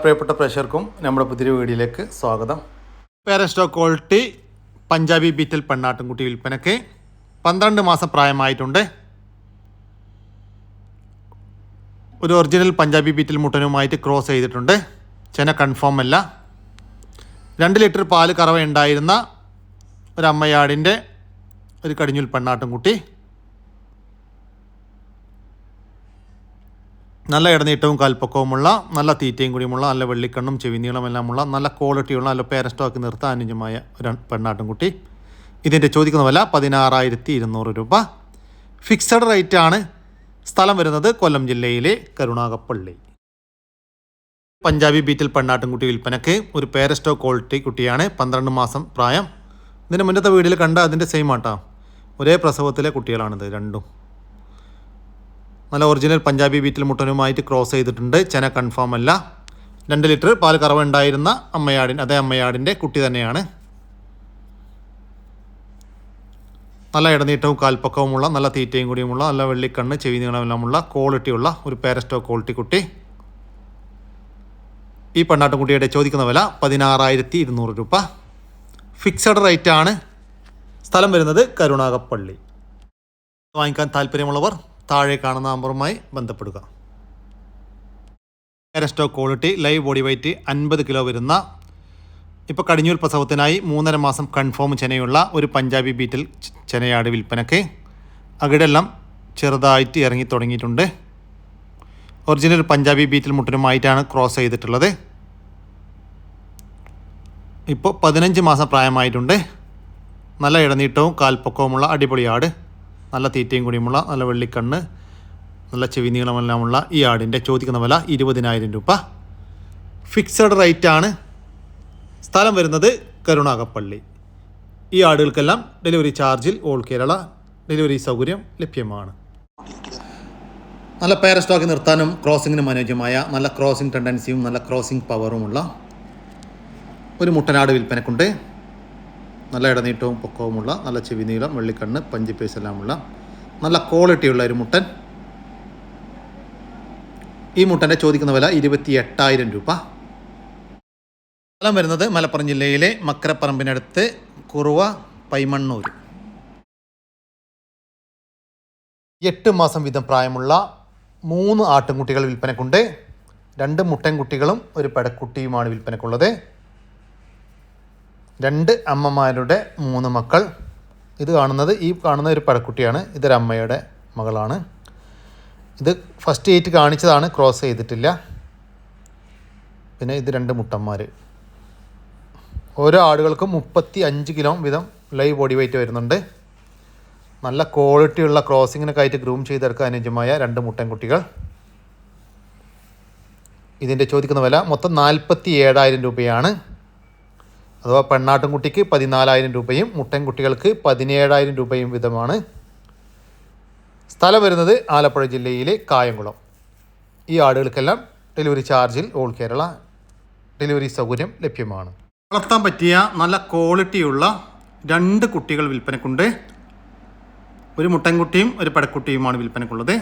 പ്രിയപ്പെട്ട പ്രേക്ഷകർക്കും നമ്മുടെ പുതിയ വീഡിയോയിലേക്ക് സ്വാഗതം. പേരസ്റ്റോ ക്വാളിറ്റി പഞ്ചാബി ബീറ്റൽ പെണ്ണാട്ടുംകുട്ടി വിൽപ്പനയ്ക്ക് പന്ത്രണ്ട് മാസം പ്രായമായിട്ടുണ്ട്. ഒരു ഒറിജിനൽ പഞ്ചാബി ബീറ്റൽ മുട്ടനുമായിട്ട് ക്രോസ് ചെയ്തിട്ടുണ്ട്. ചെന കൺഫേം അല്ല. രണ്ട് ലിറ്റർ പാൽ കറവ ഉണ്ടായിരുന്ന ഒരു അമ്മയാടിന്റെ ഒരു കടിഞ്ഞുൽ പെണ്ണാട്ടുംകുട്ടി. നല്ല ഇടനീട്ടവും കൽപ്പക്കവുമുള്ള നല്ല തീറ്റയും കൂടിയുമുള്ള നല്ല വെള്ളിക്കണ്ണും ചെവിനീളമെല്ലാമുള്ള നല്ല ക്വാളിറ്റിയുള്ള നല്ല പേരസ്റ്റോക്ക് നിർത്താൻ അനുജമായ ഒരു പെണ്ണാട്ടുംകുട്ടി. ഇതിന്റെ ചോദിക്കുന്ന വില പതിനാറായിരത്തി ഇരുന്നൂറ് രൂപ. ഫിക്സഡ് റേറ്റ് ആണ് സ്ഥലം വരുന്നത് കൊല്ലം ജില്ലയിലെ കരുണാകപ്പള്ളി. പഞ്ചാബി ബീറ്റിൽ പെണ്ണാട്ടുംകുട്ടി വിൽപ്പനയ്ക്ക് ഒരു പേരസ്റ്റോ ക്വാളിറ്റി കുട്ടിയാണ് പന്ത്രണ്ട് മാസം പ്രായം. ഇതിന്റെ മുന്നത്തെ വീഡിയോയിൽ കണ്ട അതിന്റെ സെയിം ആട്ടോ. ഒരേ പ്രസവത്തിലെ കുട്ടികളാണിത് രണ്ടും. നല്ല ഒറിജിനൽ പഞ്ചാബി ബീറ്റിൽ മുട്ടനുമായിട്ട് ക്രോസ് ചെയ്തിട്ടുണ്ട്. ചെന കൺഫേം അല്ല. രണ്ട് ലിറ്റർ പാൽ കറവ ഉണ്ടായിരുന്ന അമ്മയാടിൻ അതേ അമ്മയാടിന്റെ കുട്ടി തന്നെയാണ്. നല്ല ഇടനീട്ടവും കാൽപ്പക്കവുമുള്ള നല്ല തീറ്റയും കൂടിയുമുള്ള നല്ല വെള്ളിക്കണ്ണ് ചെവി നീളമെല്ലാമുള്ള ക്വാളിറ്റിയുള്ള ഒരു പാരസ്റ്റോ ക്വാളിറ്റി കുട്ടി. ഈ പെണ്ണാട്ടുംകുട്ടിയുടെ ചോദിക്കുന്ന വില പതിനാറായിരത്തി ഇരുന്നൂറ് രൂപ. ഫിക്സഡ് റേറ്റ് ആണ്. സ്ഥലം വരുന്നത് കരുണാകപ്പള്ളി. വാങ്ങിക്കാൻ താല്പര്യമുള്ളവർ താഴെ കാണുന്ന നമ്പറുമായി ബന്ധപ്പെടുക. എരസ്റ്റോ ക്വാളിറ്റി ലൈവ് ബോഡി വെയ്റ്റ് അൻപത് കിലോ വരുന്ന ഇപ്പോൾ കടിഞ്ഞൂൽ പ്രസവത്തിനായി മൂന്നര മാസം കൺഫേം ചെനയുള്ള ഒരു പഞ്ചാബി ബീറ്റിൽ ചെനയാട് വിൽപ്പനയ്ക്ക് അകിടെല്ലാം ചെറുതായിട്ട് ഇറങ്ങി തുടങ്ങിയിട്ടുണ്ട്. ഒറിജിനൽ പഞ്ചാബി ബീറ്റിൽ മുട്ടനുമായിട്ടാണ് ക്രോസ് ചെയ്തിട്ടുള്ളത്. ഇപ്പോൾ പതിനഞ്ച് മാസം പ്രായമായിട്ടുണ്ട്. നല്ല ഇടനീട്ടവും കാൽപ്പൊക്കവുമുള്ള അടിപൊളി ആട്. നല്ല തീറ്റയും കൂടിയുമുള്ള നല്ല വെള്ളിക്കണ്ണ് നല്ല ചെവി നീളമെല്ലാമുള്ള ഈ ആടിന്റെ ചോദിക്കുന്ന വില ഇരുപതിനായിരം രൂപ. ഫിക്സഡ് റേറ്റ് ആണ്. സ്ഥലം വരുന്നത് കരുണാകപ്പള്ളി. ഈ ആടുകൾക്കെല്ലാം ഡെലിവറി ചാർജിൽ ഓൾ കേരള ഡെലിവറി സൗകര്യം ലഭ്യമാണ്. നല്ല പേര സ്റ്റോക്ക് നിർത്താനും ക്രോസിങ്ങിനും അനുയോജ്യമായ നല്ല ക്രോസിംഗ് ടെൻഡൻസിയും നല്ല ക്രോസിംഗ് പവറുമുള്ള ഒരു മുട്ടനാട് വിൽപ്പനക്കുണ്ട്. നല്ല ഇടനീട്ടവും പൊക്കവുമുള്ള നല്ല ചെവി നീളം വെള്ളിക്കണ്ണ് പഞ്ചിപ്പേസ് എല്ലാമുള്ള നല്ല ക്വാളിറ്റിയുള്ള ഒരു മുട്ടൻ. ഈ മുട്ടന്റെ ചോദിക്കുന്ന വില ഇരുപത്തി എട്ടായിരം രൂപ. സ്ഥലം വരുന്നത് മലപ്പുറം ജില്ലയിലെ മക്കരപ്പറമ്പിനടുത്ത് കുറുവ പൈമണ്ണൂർ. എട്ട് മാസം വീതം പ്രായമുള്ള മൂന്ന് ആട്ടിൻകുട്ടികൾ വിൽപ്പനക്കുണ്ട്. രണ്ട് മുട്ടൻകുട്ടികളും ഒരു പെടക്കുട്ടിയുമാണ് വിൽപ്പനക്കുള്ളത്. രണ്ട് അമ്മമാരുടെ മൂന്ന് മക്കൾ. ഇത് കാണുന്നത് ഈ കാണുന്ന ഒരു പടക്കുട്ടിയാണ് ഇതൊരമ്മയുടെ മകളാണ്. ഇത് ഫസ്റ്റ് എയ്റ്റ് കാണിച്ചതാണ്. ക്രോസ് ചെയ്തിട്ടില്ല. പിന്നെ ഇത് രണ്ട് മുട്ടന്മാർ ഓരോ ആടുകൾക്കും മുപ്പത്തി അഞ്ച് കിലോ വീതം ലൈവ് ബോഡി വെയിറ്റ് വരുന്നുണ്ട്. നല്ല ക്വാളിറ്റിയുള്ള ക്രോസിങ്ങിനൊക്കെ ആയിട്ട് ഗ്രൂം ചെയ്തെടുക്കാൻ അനുയോജ്യമായ രണ്ട് മുട്ടൻകുട്ടികൾ. ഇതിന്റെ ചോദിക്കുന്ന വില മൊത്തം നാൽപ്പത്തി ഏഴായിരം രൂപയാണ്. അഥവാ പെണ്ണാട്ടുംകുട്ടിക്ക് പതിനാലായിരം രൂപയും മുട്ടൻകുട്ടികൾക്ക് പതിനേഴായിരം രൂപയും വിധമാണ് സ്ഥലം വരുന്നത് ആലപ്പുഴ ജില്ലയിലെ കായംകുളം. ഈ ആടുകൾക്കെല്ലാം ഡെലിവറി ചാർജിൽ ഓൾ കേരള ഡെലിവറി സൗകര്യം ലഭ്യമാണ്. വളർത്താൻ പറ്റിയ നല്ല ക്വാളിറ്റിയുള്ള രണ്ട് കുട്ടികൾ വിൽപ്പനക്കുണ്ട്. ഒരു മുട്ടൻകുട്ടിയും ഒരു പടക്കുട്ടിയുമാണ് വിൽപ്പനക്കുള്ളത്.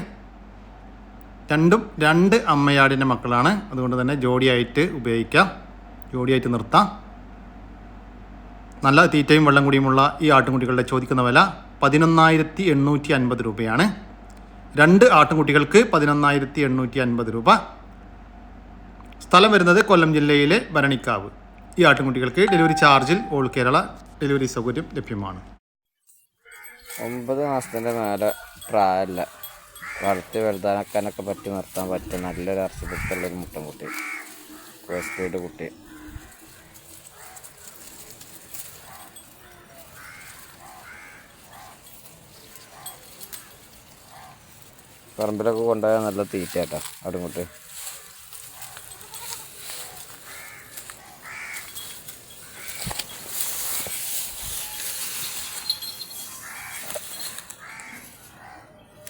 രണ്ടും രണ്ട് അമ്മയാടിന്റെ മക്കളാണ്. അതുകൊണ്ട് തന്നെ ജോഡിയായിട്ട് ഉപയോഗിക്കാം. ജോഡിയായിട്ട് നിർത്താം. നല്ല തീറ്റയും വെള്ളം കൂടിയുമുള്ള ഈ ആട്ടുംകുട്ടികളുടെ ചോദിക്കുന്ന വില പതിനൊന്നായിരത്തി എണ്ണൂറ്റി അൻപത് രൂപയാണ്. രണ്ട് ആട്ടുംകുട്ടികൾക്ക് പതിനൊന്നായിരത്തി എണ്ണൂറ്റി അൻപത് രൂപ. സ്ഥലം വരുന്നത് കൊല്ലം ജില്ലയിലെ ഭരണിക്കാവ്. ഈ ആട്ടുംകുട്ടികൾക്ക് ഡെലിവറി ചാർജിൽ ഓൾ കേരള ഡെലിവറി സൗകര്യം ലഭ്യമാണ്. ഒമ്പത് മാസത്തിന്റെ മേലെ പ്രായമല്ല വളർത്തി വലുതാക്കാനൊക്കെ പറ്റി നിർത്താൻ പറ്റിയ നല്ലൊരു അർച്ചപ്പെടുത്തുള്ളൊരു മുട്ടൻകുട്ടി. ക്രോസ് കുട്ടി. പറമ്പിലൊക്കെ കൊണ്ടുപോയാൽ നല്ല തീറ്റ കേട്ടോ അവിടെ ഇങ്ങോട്ട്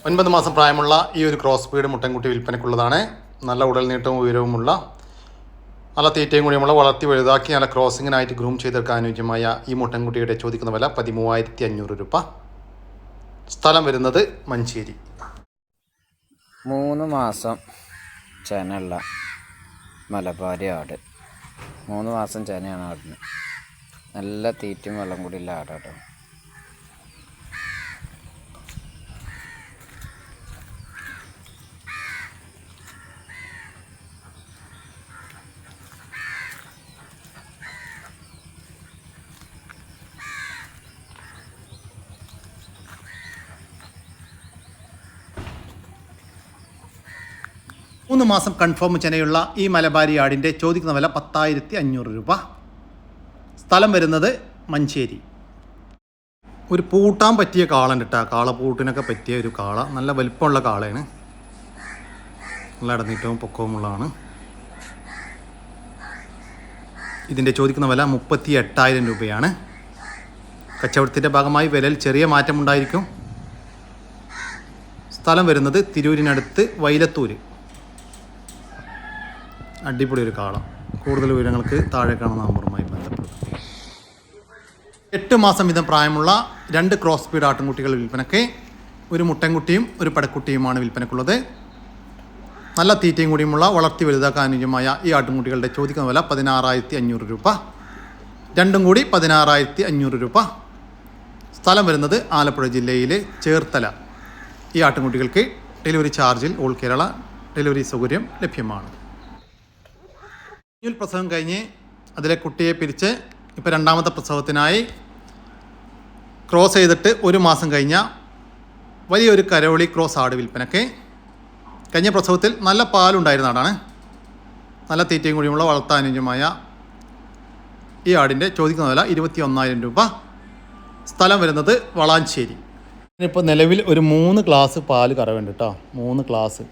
ഒൻപത് മാസം പ്രായമുള്ള ഈ ഒരു ക്രോസ് ബീഡ് മുട്ടൻകുട്ടി വിൽപ്പനയ്ക്കുള്ളതാണ്. നല്ല ഉടൽ നീട്ടവും ഉയരവുമുള്ള നല്ല തീറ്റയും കൂടിയുമുള്ള വളർത്തി വലുതാക്കി നല്ല ക്രോസിങ്ങിനായിട്ട് ഗ്രൂം ചെയ്തെടുക്കാൻ അനുയോജ്യമായ ഈ മുട്ടൻകുട്ടിയുടെ ചോദിക്കുന്ന വില പതിമൂവായിരത്തി അഞ്ഞൂറ് രൂപ. സ്ഥലം വരുന്നത് മഞ്ചേരി. മൂന്ന് മാസം ചെനയുള്ള മലബാരി ആട്. മൂന്ന് മാസം ചെനയാണ് ആടിന് നല്ല തീറ്റയും വെള്ളം കൂടിയുള്ള ആടാട്ടോ. മൂന്ന് മാസം കൺഫേം ചെനയുള്ള ഈ മലബാരി ആടിന്റെ ചോദിക്കുന്ന വില പത്തായിരത്തി അഞ്ഞൂറ് രൂപ. സ്ഥലം വരുന്നത് മഞ്ചേരി. ഒരു പൂട്ടാൻ പറ്റിയ കാളുണ്ട് കേട്ടോ കാളപ്പൂട്ടിനൊക്കെ പറ്റിയ ഒരു കാള. നല്ല വലിപ്പമുള്ള കാളയാണ്. നല്ല ഇടനീറ്റവും പൊക്കവുമുള്ളതാണ്. ഇതിന്റെ ചോദിക്കുന്ന വില മുപ്പത്തി എട്ടായിരം രൂപയാണ്. കച്ചവടത്തിന്റെ ഭാഗമായി വിലയിൽ ചെറിയ മാറ്റമുണ്ടായിരിക്കും. സ്ഥലം വരുന്നത് തിരൂരിനടുത്ത് വൈലത്തൂര്. അടിപൊളി ഒരു കാള. കൂടുതൽ വിവരങ്ങൾക്ക് താഴെ കാണുന്ന നമ്പറുമായി ബന്ധപ്പെടും എട്ട് മാസം വീതം പ്രായമുള്ള രണ്ട് ക്രോസ് സ്പീഡ് ആട്ടിൻകുട്ടികൾ വിൽപ്പനയ്ക്ക് ഒരു മുട്ടൻകുട്ടിയും ഒരു പടക്കുട്ടിയുമാണ് വിൽപ്പനക്കുള്ളത് നല്ല തീറ്റയും കൂടിയുമുള്ള വളർത്തി വലുതാക്കാൻ അനുയോജ്യമായ ഈ ആട്ടിൻകുട്ടികളുടെ ചോദിക്കുന്ന വില പതിനാറായിരത്തി അഞ്ഞൂറ് രൂപ. രണ്ടും കൂടി പതിനാറായിരത്തി അഞ്ഞൂറ് രൂപ. സ്ഥലം വരുന്നത് ആലപ്പുഴ ജില്ലയിലെ ചേർത്തല. ഈ ആട്ടിൻകുട്ടികൾക്ക് ഡെലിവറി ചാർജിൽ ഓൾ കേരള ഡെലിവറി സൗകര്യം ലഭ്യമാണ്. കുഞ്ഞുൽ പ്രസവം കഴിഞ്ഞ് അതിലെ കുട്ടിയെ പിരിച്ച് ഇപ്പോൾ രണ്ടാമത്തെ പ്രസവത്തിനായി ക്രോസ് ചെയ്തിട്ട് ഒരു മാസം കഴിഞ്ഞ വലിയൊരു കരോളി ക്രോസ് ആട് വിൽപ്പനക്ക്. കഴിഞ്ഞ പ്രസവത്തിൽ നല്ല പാലുണ്ടായിരുന്ന ആടാണ്. നല്ല തീറ്റയും കൂടിയുമുള്ള വളർത്താനുയോജ്യമായ ഈ ആടിന്റെ ചോദിക്കുന്ന വില ഇരുപത്തി ഒന്നായിരം രൂപ. സ്ഥലം വരുന്നത് വളാഞ്ചേരി. ഇപ്പോൾ നിലവിൽ ഒരു മൂന്ന് ക്ലാസ് പാൽ കറവുണ്ട് കേട്ടോ മൂന്ന് ക്ലാസ്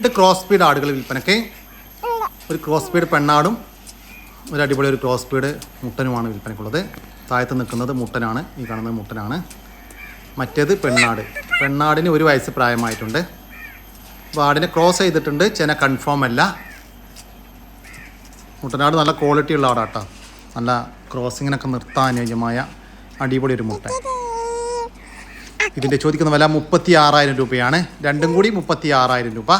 ഇത് ക്രോസ് സ്പീഡ് ആടുകൾ വിൽപ്പനയ്ക്ക് ഒരു ക്രോസ് സ്പീഡ് പെണ്ണാടും. ഒരു അടിപൊളി ഒരു ക്രോസ് സ്പീഡ് മുട്ടനുമാണ് വിൽപ്പനയ്ക്കുള്ളത്. താഴത്ത് നിൽക്കുന്നത് മുട്ടനാണ് ഈ കാണുന്നത് മുട്ടനാണ്. മറ്റേത് പെണ്ണാട്. പെണ്ണാടിന് ഒരു വയസ്സ് പ്രായമായിട്ടുണ്ട്. വാടിനെ ക്രോസ് ചെയ്തിട്ടുണ്ട് ചെന കൺഫേം അല്ല. മുട്ടനാട് നല്ല ക്വാളിറ്റി ഉള്ള ആടാട്ടോ. നല്ല ക്രോസിങ്ങിനൊക്കെ നിർത്താൻ അനുയോജ്യമായ അടിപൊളി ഒരു മുട്ട. ഇതിന്റെ ചോദിക്കുന്ന വില മുപ്പത്തി ആറായിരം രൂപയാണ്. രണ്ടും കൂടി മുപ്പത്തി ആറായിരം രൂപ.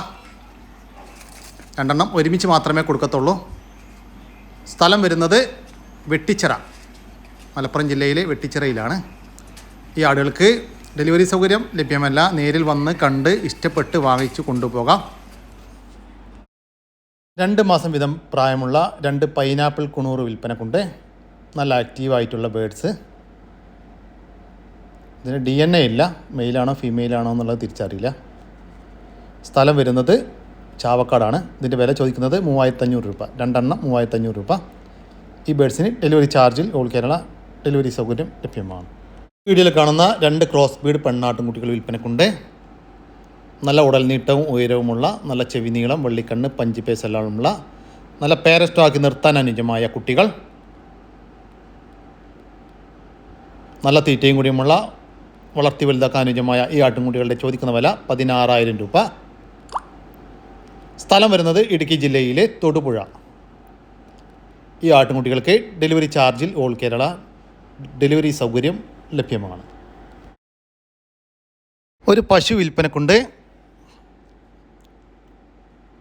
രണ്ടെണ്ണം ഒരുമിച്ച് മാത്രമേ കൊടുക്കത്തുള്ളൂ. സ്ഥലം വരുന്നത് വെട്ടിച്ചിറ മലപ്പുറം ജില്ലയിലെ വെട്ടിച്ചിറയിലാണ്. ഈ ആടുകൾക്ക് ഡെലിവറി സൗകര്യം ലഭ്യമല്ല. നേരിൽ വന്ന് കണ്ട് ഇഷ്ടപ്പെട്ട് വാങ്ങിച്ചു കൊണ്ടുപോകാം. രണ്ട് മാസം വീതം പ്രായമുള്ള രണ്ട് പൈനാപ്പിൾ കുണൂറ് വിൽപ്പനക്കുണ്ട്. നല്ല ആക്റ്റീവായിട്ടുള്ള ബേഡ്സ്. ഇതിന് ഡി എൻ എ ഇല്ല. മെയിലാണോ ഫീമെയിലാണോ എന്നുള്ളത് തിരിച്ചറിയില്ല. സ്ഥലം വരുന്നത് ചാവക്കാടാണ്. ഇതിന്റെ വില ചോദിക്കുന്നത് മൂവായിരത്തഞ്ഞൂറ് രൂപ. രണ്ടെണ്ണം മൂവായിരത്തഞ്ഞൂറ് രൂപ. ഈ ബേഡ്സിന് ഡെലിവറി ചാർജിൽ ഓൾ കേരള ഡെലിവറി സൗകര്യം ലഭ്യമാണ്. വീഡിയോയിൽ കാണുന്ന രണ്ട് ക്രോസ് ബീഡ് പെണ്ണാട്ടുംകുട്ടികൾ വിൽപ്പനക്കുണ്ട്. നല്ല ഉടൽനീട്ടവും ഉയരവുമുള്ള നല്ല ചെവി നീളം വെള്ളിക്കണ്ണ് പഞ്ചി പേസെല്ലാമുള്ള നല്ല പേരസ്റ്റോക്കി നിർത്താൻ അനുജമായ കുട്ടികൾ. നല്ല തീറ്റയും കൂടിയുമുള്ള വളർത്തി വലുതാക്കാൻ അനുജമായ ഈ ആട്ടിൻകുട്ടികളുടെ ചോദിക്കുന്ന വില പതിനാറായിരം രൂപ. സ്ഥലം വരുന്നത് ഇടുക്കി ജില്ലയിലെ തൊടുപുഴ. ഈ ആട്ടിൻകുട്ടികൾക്ക് ഡെലിവറി ചാർജിൽ ഓൾ കേരള ഡെലിവറി സൗകര്യം ലഭ്യമാണ്. ഒരു പശു വിൽപ്പനക്കുണ്ട്.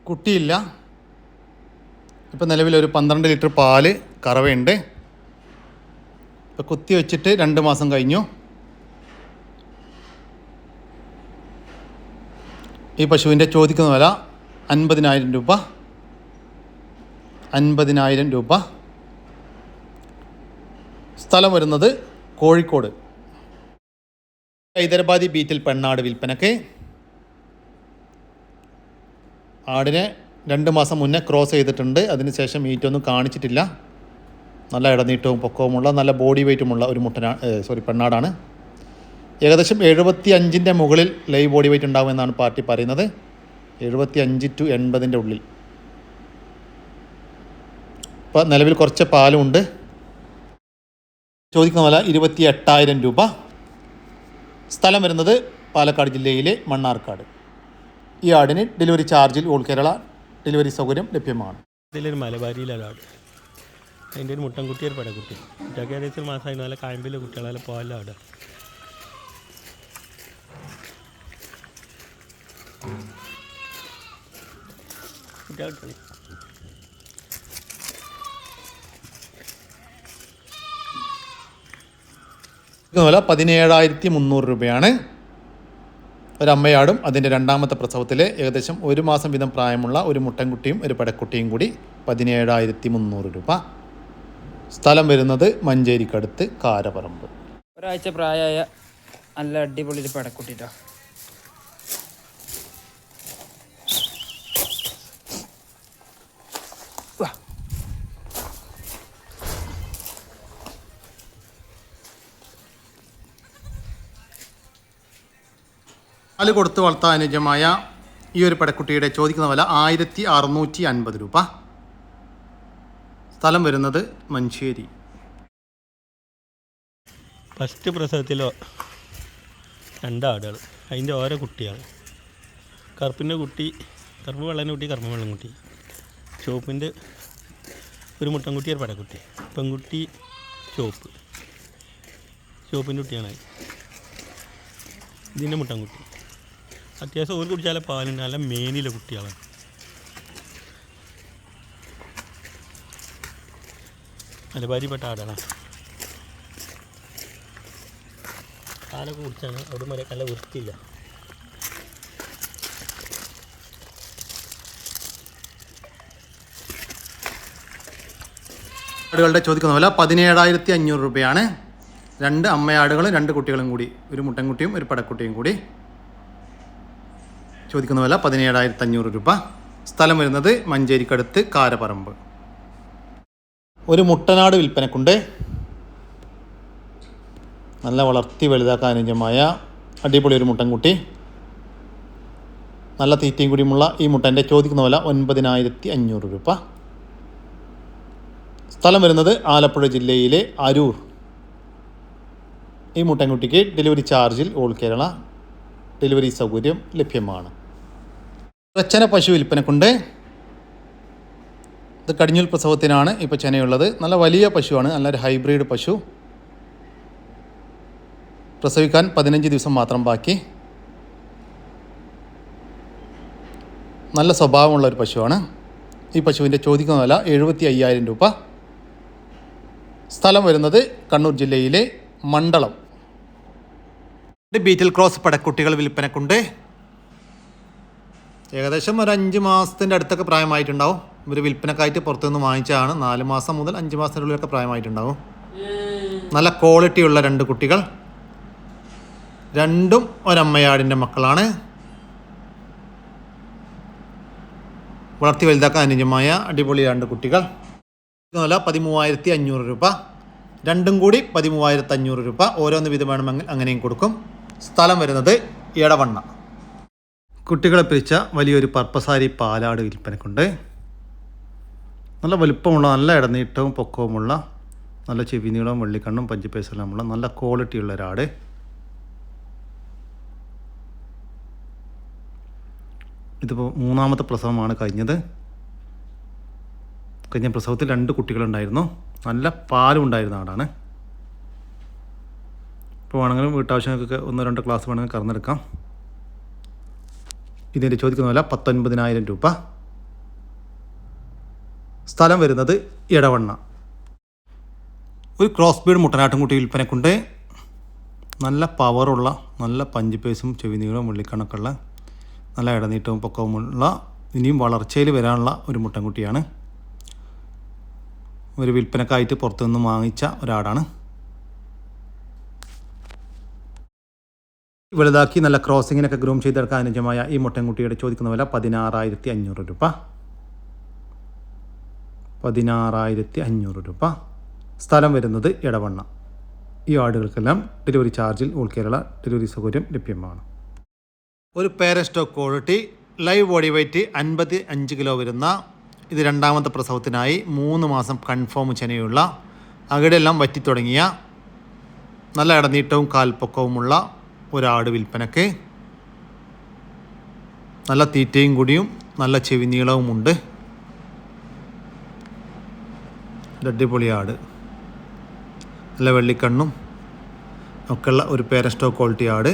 കുട്ടിയില്ല. ഇപ്പം നിലവിൽ ഒരു പന്ത്രണ്ട് ലിറ്റർ പാൽ കറവയുണ്ട്. ഇപ്പം കുത്തി വെച്ചിട്ട് രണ്ട് മാസം കഴിഞ്ഞു. ഈ പശുവിന്റെ ചോദിക്കുന്ന വില അൻപതിനായിരം രൂപ. അൻപതിനായിരം രൂപ. സ്ഥലം വരുന്നത് കോഴിക്കോട്. ഹൈദരാബാദി ബീറ്റിൽ പെണ്ണാട് വിൽപ്പനക്ക്. ആടിനെ രണ്ട് മാസം മുന്നേ ക്രോസ് ചെയ്തിട്ടുണ്ട്. അതിനുശേഷം മീറ്റൊന്നും കാണിച്ചിട്ടില്ല. നല്ല ഇടനീട്ടവും പൊക്കവുമുള്ള നല്ല ബോഡി വെയ്റ്റുമുള്ള ഒരു മുട്ടനാ സോറി പെണ്ണാടാണ്. ഏകദേശം എഴുപത്തി അഞ്ചിന്റെ മുകളിൽ ലൈവ് ബോഡി വെയ്റ്റ് ഉണ്ടാകുമെന്നാണ് പാർട്ടി പറയുന്നത്. എഴുപത്തി അഞ്ച് ടു എൺപതിന്റെ ഉള്ളിൽ. ഇപ്പോൾ നിലവിൽ കുറച്ച് പാലുമുണ്ട് ചോദിക്കുന്ന പോലെ ഇരുപത്തി എട്ടായിരം രൂപ. സ്ഥലം വരുന്നത് പാലക്കാട് ജില്ലയിലെ മണ്ണാർക്കാട്. ഈ ആടിന് ഡെലിവറി ചാർജിൽ ഓൾ കേരള ഡെലിവറി സൗകര്യം ലഭ്യമാണ്. ഇതിലൊരു മലബാരിയിലാണ് അതിന്റെ ഒരു മുട്ടൻകുട്ടി ഒരു പടക്കുട്ടി കുട്ടിയൊക്കെ ഏകദേശം മാസമായി നല്ല കായമ്പിലെ കുട്ടികളെ പോകല്ലോ അവിടെ കുട്ടികൾ കളി വില പതിനേഴായിരത്തി മുന്നൂറ് രൂപയാണ്. ഒരമ്മയാടും അതിന്റെ രണ്ടാമത്തെ പ്രസവത്തിൽ ഏകദേശം ഒരു മാസം വീതം പ്രായമുള്ള ഒരു മുട്ടൻകുട്ടിയും ഒരു പടക്കുട്ടിയും കൂടി പതിനേഴായിരത്തി മുന്നൂറ് രൂപ. സ്ഥലം വരുന്നത് മഞ്ചേരിക്കടുത്ത് കാരപറമ്പ് ഒരാഴ്ച പ്രായമായ നല്ല അടിപൊളി പടക്കുട്ടിട്ടോ പാൽ കൊടുത്ത് വളർത്താൻ അനുജമായ ഈ ഒരു പടക്കുട്ടിയുടെ ചോദിക്കുന്ന വില ആയിരത്തി അറുന്നൂറ്റി അൻപത് രൂപ. സ്ഥലം വരുന്നത് മഞ്ചേരി. ഫസ്റ്റ് പ്രസവത്തിലോ രണ്ടാടുകൾ അതിന്റെ ഓരോ കുട്ടിയാണ് കറുപ്പിന്റെ കുട്ടി കറുപ്പ് വെള്ളന്റെ കുട്ടി കറുപ്പ് വെള്ളം കുട്ടി. ചുവപ്പിന്റെ ഒരു മുട്ടൻകുട്ടി ഒരു പടക്കുട്ടി. പെൺകുട്ടി ചുവപ്പ്. ചുവപ്പിന്റെ കുട്ടിയാണ്. ഇതിന്റെ മുട്ടൻകുട്ടി അത്യാവശ്യം ഒരു കുടിച്ചാലെ പാലുണ്ട് നല്ല മേനിലെ കുട്ടികളാണ്. മലബാരിപ്പെട്ട ആടാണ്. പാലൊക്കെ കുടിച്ചാണ് അവിടെ വരെ നല്ല വൃത്തിയില്ല. ആടുകളുടെ ചോദിക്കുന്ന വില പതിനേഴായിരത്തി അഞ്ഞൂറ് രൂപയാണ്. രണ്ട് അമ്മയാടുകളും രണ്ട് കുട്ടികളും കൂടി. ഒരു മുട്ടൻകുട്ടിയും ഒരു പടക്കുട്ടിയും കൂടി. ചോദിക്കുന്ന വില പതിനേഴായിരത്തി അഞ്ഞൂറ് രൂപ. സ്ഥലം വരുന്നത് മഞ്ചേരിക്കടുത്ത് കാരപറമ്പ്. ഒരു മുട്ടനാട് വിൽപ്പനക്കുണ്ട്. നല്ല വളർത്തി വലുതാക്കാൻ അനുയോജ്യമായ അടിപൊളി ഒരു മുട്ടൻകുട്ടി നല്ല തീറ്റയും കൂടിയുമുള്ള ഈ മുട്ടന്റെ ചോദിക്കുന്ന വില ഒൻപതിനായിരത്തി അഞ്ഞൂറ് രൂപ. സ്ഥലം വരുന്നത് ആലപ്പുഴ ജില്ലയിലെ അരൂർ. ഈ മുട്ടൻകുട്ടിക്ക് ഡെലിവറി ചാർജിൽ ഓൾ കേരള. ഡെലിവറി സൗകര്യം ലഭ്യമാണ്. റച്ചന പശു വിൽപ്പനക്കുണ്ട്. ഇത് കടിഞ്ഞൂൽ പ്രസവത്തിനാണ് ഇപ്പോൾ ചെനയുള്ളത്. നല്ല വലിയ പശുവാണ്. നല്ലൊരു ഹൈബ്രിഡ് പശു. പ്രസവിക്കാൻ പതിനഞ്ച് ദിവസം മാത്രം ബാക്കി. നല്ല സ്വഭാവമുള്ള ഒരു പശുവാണ്. ഈ പശുവിന്റെ ചോദിക്കുന്ന വില എഴുപത്തി അയ്യായിരം രൂപ. സ്ഥലം വരുന്നത് കണ്ണൂർ ജില്ലയിലെ മണ്ഡളം ബീറ്റിൽ ക്രോസ് പടക്കുട്ടികൾ വിൽപ്പനക്കുണ്ട്. ഏകദേശം ഒരു അഞ്ച് മാസത്തിന്റെ അടുത്തൊക്കെ പ്രായമായിട്ടുണ്ടാവും. ഇവർ വിൽപ്പനക്കായിട്ട് പുറത്തുനിന്ന് വാങ്ങിച്ചതാണ്. നാല് മാസം മുതൽ അഞ്ച് മാസത്തിനുള്ളിലൊക്കെ പ്രായമായിട്ടുണ്ടാവും. നല്ല ക്വാളിറ്റിയുള്ള രണ്ട് കുട്ടികൾ. രണ്ടും ഒരമ്മയാടിന്റെ മക്കളാണ്. വളർത്തി വലുതാക്കാൻ അനുജമായ അടിപൊളി രണ്ട് കുട്ടികൾ. വില പതിമൂവായിരത്തി അഞ്ഞൂറ് രൂപ. രണ്ടും കൂടി പതിമൂവായിരത്തി അഞ്ഞൂറ് രൂപ. ഓരോന്ന് വീതം വേണമെങ്കിൽ അങ്ങനെയും കൊടുക്കും. സ്ഥലം വരുന്നത് ഇടവണ്ണ കുട്ടികളെ പിരിച്ച വലിയൊരു പർപ്പസാരി പാലാട് വിൽപ്പനക്കുണ്ട്. നല്ല വലുപ്പമുള്ള നല്ല ഇടനീട്ടവും പൊക്കവുമുള്ള നല്ല ചെവി നീളവും വെള്ളിക്കണ്ണും പഞ്ചിപ്പേസെല്ലാമുള്ള നല്ല ക്വാളിറ്റിയുള്ള ഒരാട്. ഇതിപ്പോൾ മൂന്നാമത്തെ പ്രസവമാണ് കഴിഞ്ഞത്. കഴിഞ്ഞ പ്രസവത്തിൽ രണ്ട് കുട്ടികളുണ്ടായിരുന്നു. നല്ല പാലും ഉണ്ടായിരുന്ന ആടാണ്. ഇപ്പോൾ വേണമെങ്കിലും വീട്ടാവശ്യങ്ങൾക്കൊക്കെ ഒന്നോ രണ്ടോ ക്ലാസ് വേണമെങ്കിൽ കറന്നെടുക്കാം. ഇതിന്റെ ചോദിക്കുന്ന വില പത്തൊൻപതിനായിരം രൂപ. സ്ഥലം വരുന്നത് ഇടവണ്ണ ഒരു ക്രോസ് ബീഡ് മുട്ടനാട്ടുംകുട്ടി വിൽപ്പനക്കുണ്ട്. നല്ല പവറുള്ള നല്ല പഞ്ചിപ്പേസും പേസും ചെവിനീളും ഉള്ള നല്ല ഇടനീട്ടവും പൊക്കവുമുള്ള ഇനിയും വളർച്ചയിൽ വരാനുള്ള ഒരു മുട്ടൻകുട്ടിയാണ്. ഒരു വിൽപ്പനക്കായിട്ട് പുറത്തുനിന്ന് വാങ്ങിച്ച ഒരാടാണ്. വലുതാക്കി നല്ല ക്രോസിങ്ങിനൊക്കെ ഗ്രൂം ചെയ്തെടുക്കാൻ അനുജമായ ഈ മുട്ടൻകുട്ടിയുടെ ചോദിക്കുന്ന വില പതിനാറായിരത്തി അഞ്ഞൂറ് രൂപ. പതിനാറായിരത്തി അഞ്ഞൂറ് രൂപ. സ്ഥലം വരുന്നത് ഇടവണ്ണ ഈ ആടുകൾക്കെല്ലാം ഡെലിവറി ചാർജിൽ ഓൾ കേരള ഡെലിവറി സൗകര്യം ലഭ്യമാണ്. ഒരു പേരസ്റ്റോ ക്വാളിറ്റി ലൈവ് ബോഡി വെയ്റ്റ് അൻപത്തി അഞ്ച് കിലോ വരുന്ന ഇത് രണ്ടാമത്തെ പ്രസവത്തിനായി മൂന്ന് മാസം കൺഫേം ചെനയുള്ള അകിടെല്ലാം വറ്റിത്തുടങ്ങിയ നല്ല ഇടനീട്ടവും കാൽപ്പൊക്കവുമുള്ള ഒരാട് വിൽപ്പനക്ക് നല്ല തീറ്റയും കൂടിയും നല്ല ചെവി നീളവുമുണ്ട് അടിപൊളി ആട്. നല്ല വെള്ളിക്കണ്ണും ഒക്കെയുള്ള ഒരു പേരൻ സ്റ്റോക്ക് ക്വാളിറ്റി ആട്.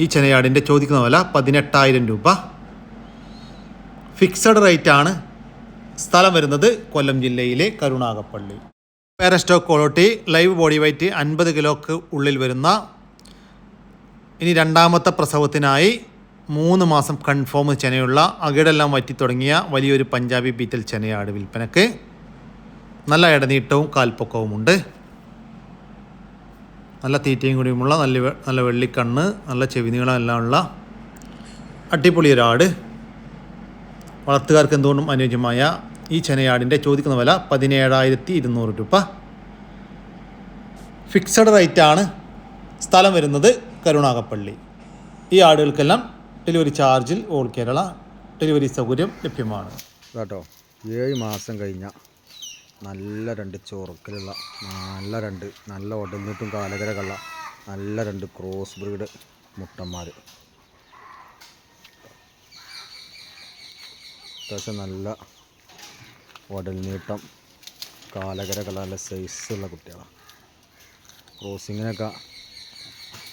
ഈ ചെനയാടിന്റെ ചോദിക്കുന്ന വില പതിനെട്ടായിരം രൂപ. ഫിക്സഡ് റേറ്റ് ആണ്. സ്ഥലം വരുന്നത് കൊല്ലം ജില്ലയിലെ കരുണാകപ്പള്ളി. പാരസ്റ്റോക്ക് ക്വാളിറ്റി ലൈവ് ബോഡി വെയ്റ്റ് അൻപത് കിലോക്ക് ഉള്ളിൽ വരുന്ന ഇനി രണ്ടാമത്തെ പ്രസവത്തിനായി മൂന്ന് മാസം കൺഫേം ചെനയുള്ള അകിടെല്ലാം വറ്റി തുടങ്ങിയ വലിയൊരു പഞ്ചാബി ബീറ്റൽ ചെനയാട് വിൽപ്പനക്ക്. നല്ല ഇടനീട്ടവും കാൽപ്പൊക്കവുമുണ്ട് നല്ല തീറ്റയും കൂടിയുമുള്ള നല്ല നല്ല വെള്ളിക്കണ്ണ് നല്ല ചെവിനീളം എല്ലാം ഉള്ള അടിപൊളി ഒരാട് വളർത്തുകാർക്ക് എന്തുകൊണ്ടും അനുയോജ്യമായ ഈ ചെനയാടിന്റെ ചോദിക്കുന്ന വില പതിനേഴായിരത്തി ഇരുന്നൂറ് രൂപ ഫിക്സഡ് റേറ്റാണ് സ്ഥലം വരുന്നത് കരുണാകപ്പള്ളി. ഈ ആടുകൾക്കെല്ലാം ഡെലിവറി ചാർജിൽ ഓൾ കേരള ഡെലിവറി സൗകര്യം ലഭ്യമാണ്. കേട്ടോ ഏഴ് മാസം കഴിഞ്ഞ നല്ല രണ്ട് ചൊറുക്കലുള്ള നല്ല രണ്ട് നല്ല ഒടഞ്ഞിട്ടും കാലകരകളുള്ള നല്ല രണ്ട് ക്രോസ് ബ്രീഡ് മുട്ടന്മാർ അത്യാവശ്യം നല്ല ഉടൽനീട്ടം കാലകരകള നല്ല സൈസുള്ള കുട്ടികളാണ് ക്രോസിങ്ങിനൊക്കെ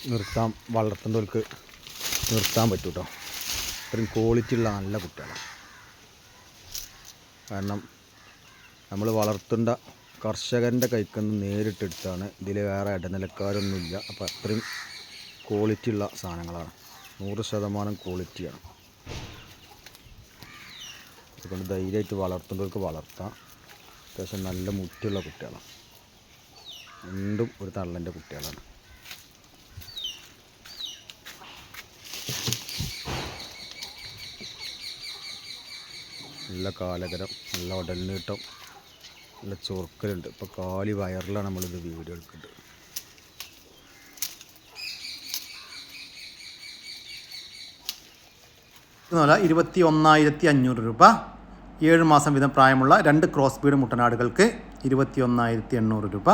നിർത്താൻ വളർത്തുന്നവർക്ക് നിർത്താൻ പറ്റും കേട്ടോ അത്രയും ക്വാളിറ്റി ഉള്ള നല്ല കുട്ടികളാണ്. കാരണം നമ്മൾ വളർത്തേണ്ട കർഷകന്റെ കൈക്കൊന്ന് നേരിട്ടെടുത്താണ്. ഇതിൽ വേറെ ഇടനിലക്കാരൊന്നുമില്ല. അപ്പോൾ അത്രയും ക്വാളിറ്റി ഉള്ള സാധനങ്ങളാണ്. നൂറ് ശതമാനം ക്വാളിറ്റിയാണ് അതുകൊണ്ട് ധൈര്യമായിട്ട് വളർത്തുന്നവർക്ക് വളർത്താം. അത്യാവശ്യം നല്ല മുറ്റുള്ള കുട്ടികളാണ്. രണ്ടും ഒരു തള്ളന്റെ കുട്ടികളാണ്. നല്ല കാലകരം നല്ല ഉടൽനീട്ടം നല്ല ചൊറുക്കലുണ്ട്. ഇപ്പോൾ കാലി വയറിലാണ് നമ്മളിത് വീഡിയോ എടുക്കുന്നത്. ഇരുപത്തി ഒന്നായിരത്തി അഞ്ഞൂറ് രൂപ. ഏഴ് മാസം വീതം പ്രായമുള്ള രണ്ട് ക്രോസ് ബീഡ് മുട്ടനാടുകൾക്ക് ഇരുപത്തി ഒന്നായിരത്തി എണ്ണൂറ് രൂപ.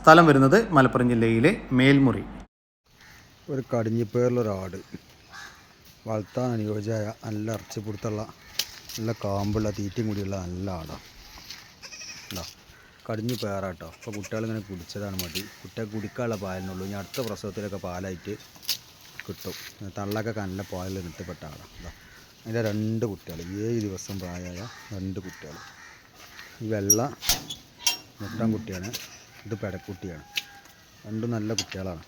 സ്ഥലം വരുന്നത് മലപ്പുറം ജില്ലയിലെ മേൽമുറി. ഒരു കടിഞ്ഞിപ്പേറിലൊരാട്. വളർത്താൻ അനുയോജ്യമായ നല്ല ഇറച്ചിപ്പുറത്തുള്ള നല്ല കാമ്പുള്ള തീറ്റയും കൂടിയുള്ള നല്ല ആടാണ് ഉണ്ടോ കടിഞ്ഞു പേറാട്ടോ. അപ്പോൾ കുട്ടികളിങ്ങനെ കുടിച്ചതാണ് മതി കുട്ടികൾ കുടിക്കാനുള്ള പാലിനുള്ളൂ. ഇനി അടുത്ത പ്രസവത്തിലൊക്കെ പാലായിട്ട് കിട്ടും. തള്ളൊക്കെ നല്ല പാലിൽ നിർത്തപ്പെട്ട ആടാണ് ഇതാ അതിന്റെ രണ്ട് കുട്ടികൾ ഏഴ് ദിവസം പ്രായമായ രണ്ട് കുട്ടികൾ ഈ വെള്ള മുട്ടൻ കുട്ടിയാണ്. ഇത് പെടക്കുട്ടിയാണ് രണ്ടും നല്ല കുട്ടികളാണ്.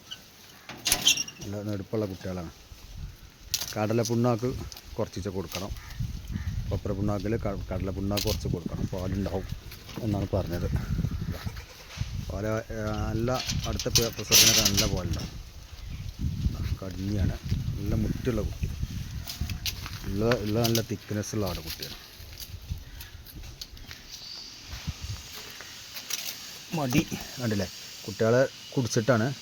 നല്ല നെടുപ്പുള്ള കുട്ടികളാണ്. കടലപ്പുണ്ണാക്ക് കുറച്ചിച്ച് കൊടുക്കണം. കൊപ്പര പുണ്ണാക്കിൽ കടല പുണ്ണാക്ക് കുറച്ച് കൊടുക്കണം. പാലുണ്ടാവും എന്നാണ് പറഞ്ഞത്. പാല നല്ല അടുത്ത പ്ര- പ്രസവത്തിനൊക്കെ നല്ല പാലുണ്ടാവും. കടിഞ്ഞിയാണ് നല്ല മുറ്റുള്ള കുട്ടി. ഉള്ള ഉള്ള നല്ല തിക്നെസ് ഉള്ള ആട് കുട്ടിയാണ്. മടി കണ്ടില്ലേ? കുട്ടികളെ കുടിച്ചിട്ടാണ്.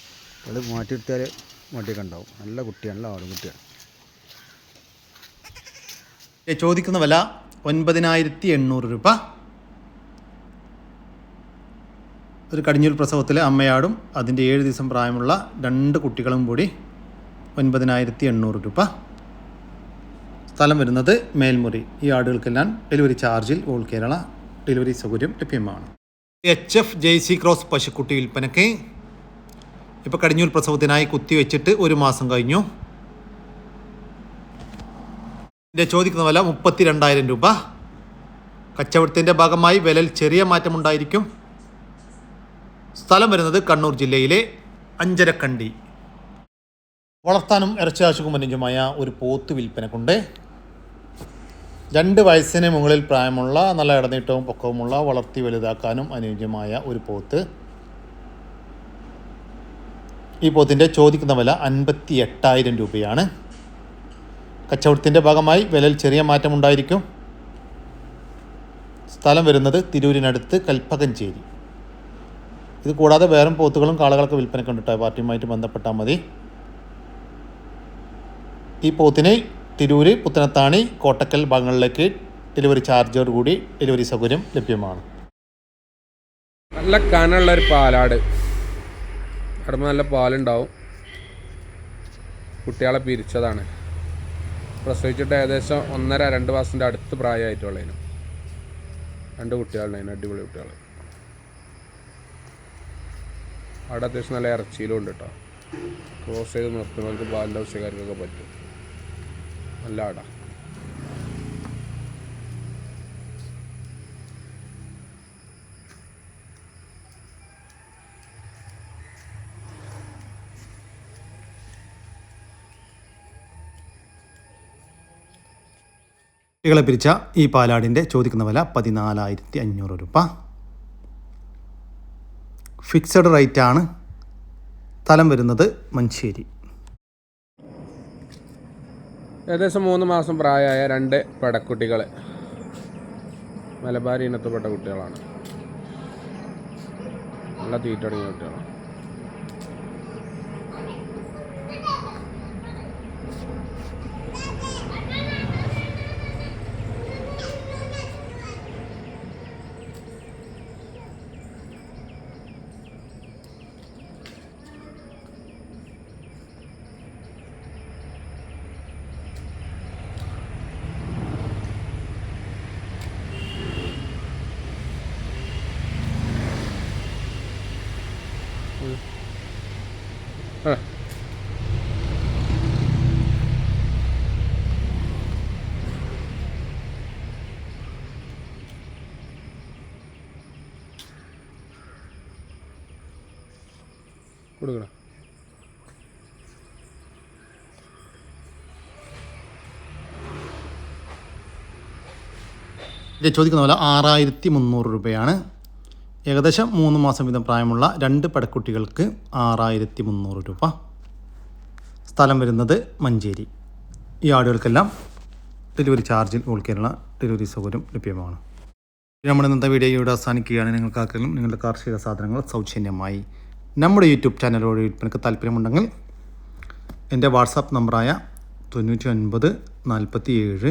അത് മാറ്റിയെടുത്താൽ മടിയൊക്കെ ഉണ്ടാവും. നല്ല കുട്ടിയാണ് നല്ല ആടുകുട്ടിയാണ് ചോദിക്കുന്ന വില ഒൻപതിനായിരത്തി എണ്ണൂറ് രൂപ. ഒരു കടിഞ്ഞൂൽ പ്രസവത്തിൽ അമ്മയാടും അതിന്റെ ഏഴ് ദിവസം പ്രായമുള്ള രണ്ട് കുട്ടികളും കൂടി ഒൻപതിനായിരത്തി എണ്ണൂറ് രൂപ. സ്ഥലം വരുന്നത് മേൽമുറി. ഈ ആടുകൾക്കെല്ലാം ഡെലിവറി ചാർജിൽ ഓൾ കേരള ഡെലിവറി സൗകര്യം ലഭ്യമാണ്. H F J C cross പശുക്കുട്ടി വിൽപ്പനയ്ക്ക്. ഇപ്പോൾ കടിഞ്ഞൂൽ പ്രസവത്തിനായി കുത്തിവെച്ചിട്ട് ഒരു മാസം കഴിഞ്ഞു. ഇതിന്റെ ചോദിക്കുന്ന വില മുപ്പത്തി രണ്ടായിരം രൂപ. കച്ചവടത്തിന്റെ ഭാഗമായി വിലയിൽ ചെറിയ മാറ്റമുണ്ടായിരിക്കും. സ്ഥലം വരുന്നത് കണ്ണൂർ ജില്ലയിലെ അഞ്ചരക്കണ്ടി. വളർത്താനും ഇറച്ചിയാശുക്കും ഒരു പോത്ത് വിൽപ്പനക്കുണ്ട്. രണ്ട് വയസ്സിന് മുകളിൽ പ്രായമുള്ള നല്ല ഇടനീട്ടവും പൊക്കവുമുള്ള വളർത്തി വലുതാക്കാനും അനുയോജ്യമായ ഒരു പോത്ത്. ഈ പോത്തിന്റെ ചോദിക്കുന്ന വില അൻപത്തി എട്ടായിരം രൂപയാണ്. കച്ചവടത്തിന്റെ ഭാഗമായി വിലയിൽ ചെറിയ മാറ്റമുണ്ടായിരിക്കും സ്ഥലം വരുന്നത് തിരൂരിനടുത്ത് കൽപ്പകഞ്ചേരി. ഇത് കൂടാതെ വേറെ പോത്തുകളും കാളകളൊക്കെ വിൽപ്പന കേട്ടോ. പാർട്ടിയുമായിട്ട് ബന്ധപ്പെട്ടാൽ മതി. ഈ പോത്തിനെ തിരൂര് പുത്തനത്താണി കോട്ടക്കൽ ഭാഗങ്ങളിലേക്ക് ഡെലിവറി ചാർജോട് കൂടി ഡെലിവറി സൗകര്യം ലഭ്യമാണ്. നല്ല കനുള്ള ഒരു പാലാട്. അവിടെ നല്ല പാലുണ്ടാവും. കുട്ടികളെ പിരിച്ചതാണ്. പ്രസവിച്ചിട്ട് ഏകദേശം ഒന്നര രണ്ട് മാസത്തിന്റെ അടുത്ത് പ്രായമായിട്ടുള്ളതിന്. രണ്ട് കുട്ടികളുണ്ടായിരുന്നു അടിപൊളി കുട്ടികൾ അവിടെ അത്യാവശ്യം നല്ല ഇറച്ചിയിലും ഉണ്ട് കേട്ടോ. ക്രോസ് ചെയ്ത് നിർത്തുന്നവർക്ക് പാലിന്റെ ആവശ്യക്കാർക്കൊക്കെ പറ്റും. നല്ല ആടാ. കുട്ടികളെ പിരിച്ച ഈ പാലാടിന്റെ ചോദിക്കുന്ന വില പതിനാലായിരത്തി അഞ്ഞൂറ് രൂപ. ഫിക്സഡ് റേറ്റ് ആണ് സ്ഥലം വരുന്നത് മഞ്ചേരി. ഏകദേശം മൂന്ന് മാസം പ്രായമായ രണ്ട് പടക്കുട്ടികൾ മലബാരി ഇനത്തിൽപ്പെട്ട കുട്ടികളാണ്. നല്ല തീറ്റ തുടങ്ങിയ കുട്ടികളാണ്. ഇത് ചോദിക്കുന്ന പോലെ ആറായിരത്തി മുന്നൂറ് രൂപയാണ്. ഏകദേശം മൂന്ന് മാസം വീതം പ്രായമുള്ള രണ്ട് പടക്കുട്ടികൾക്ക് ആറായിരത്തി മുന്നൂറ് രൂപ. സ്ഥലം വരുന്നത് മഞ്ചേരി. ഈ ആടുകൾക്കെല്ലാം ഡെലിവറി ചാർജിൽ ഓൾ കേരള ഡെലിവറി സൗകര്യം ലഭ്യമാണ്. നമ്മുടെ ഇന്നത്തെ വീഡിയോ ഇവിടെ അവസാനിക്കുകയാണ്. നിങ്ങൾക്ക് നിങ്ങളുടെ കാർഷിക സാധനങ്ങൾ സൗജന്യമായി നമ്മുടെ യൂട്യൂബ് ചാനലോട് വിൽപ്പനക്ക് താല്പര്യമുണ്ടെങ്കിൽ എന്റെ വാട്സാപ്പ് നമ്പറായ തൊണ്ണൂറ്റി ഒൻപത് നാൽപ്പത്തി ഏഴ്